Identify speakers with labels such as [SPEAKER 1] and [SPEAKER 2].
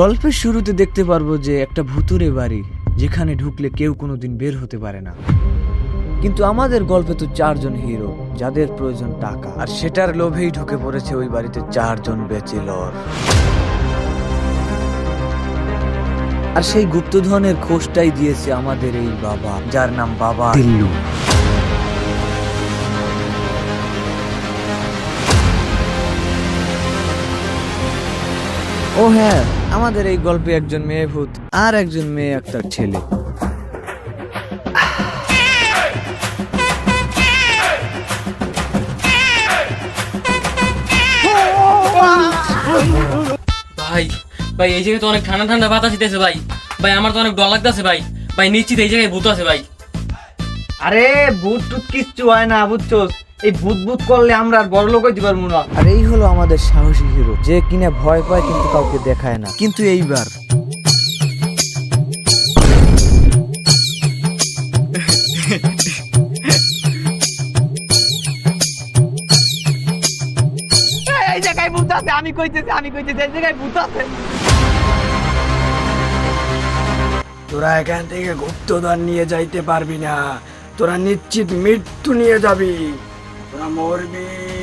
[SPEAKER 1] গল্পের শুরুতে দেখতে পারব যে একটা ভুতুরে বাড়ি যেখানে ঢুকলে কেউ কোনো দিন বের হতে পারে না। কিন্তু আমাদের গল্পে তো চারজন হিরো, যাদের প্রয়োজন টাকা। আর সেটার লোভেই ঢুকে পড়েছে ওই বাড়িতে চারজন বেচেলর আর সেই গুপ্তধনের খোঁজটাই দিয়েছে আমাদের এই বাবা, যার নাম বাবা দিল্লু। ও হ্যাঁ আমাদের এই গল্পে একজন মেয়ে ভূত আর একজন মেয়ে একটা ছেলে।
[SPEAKER 2] ভাই ভাই এই জায়গায় তো অনেক ঠান্ডা ঠান্ডা বাতাস দিতেছে ভাই। ভাই আমার তো অনেক ডর লাগতেছে ভাই। ভাই নিশ্চিত এই জায়গায় ভূত আছে ভাই।
[SPEAKER 3] আরে ভূত টুত কিচ্ছু হয় না বুঝছোস? এই ভূত ভূত করলে আমরা আর বড় লোক হইতে পারব না।
[SPEAKER 1] আর এই হলো আমাদের সাহসী হিরো যে কিনা ভয় পায় কিন্তু কাউকে দেখায় না। কিন্তু এইবার
[SPEAKER 3] এই জায়গায় ভূত আছে আমি কইতেছি আমি কইতেছি এই জায়গায় ভূত আছে।
[SPEAKER 4] তোরা এখান থেকে গুপ্তধন নিয়ে যাইতে পারবি না তোরা নিশ্চিত মৃত্যু নিয়ে যাবি। তোরা মরবি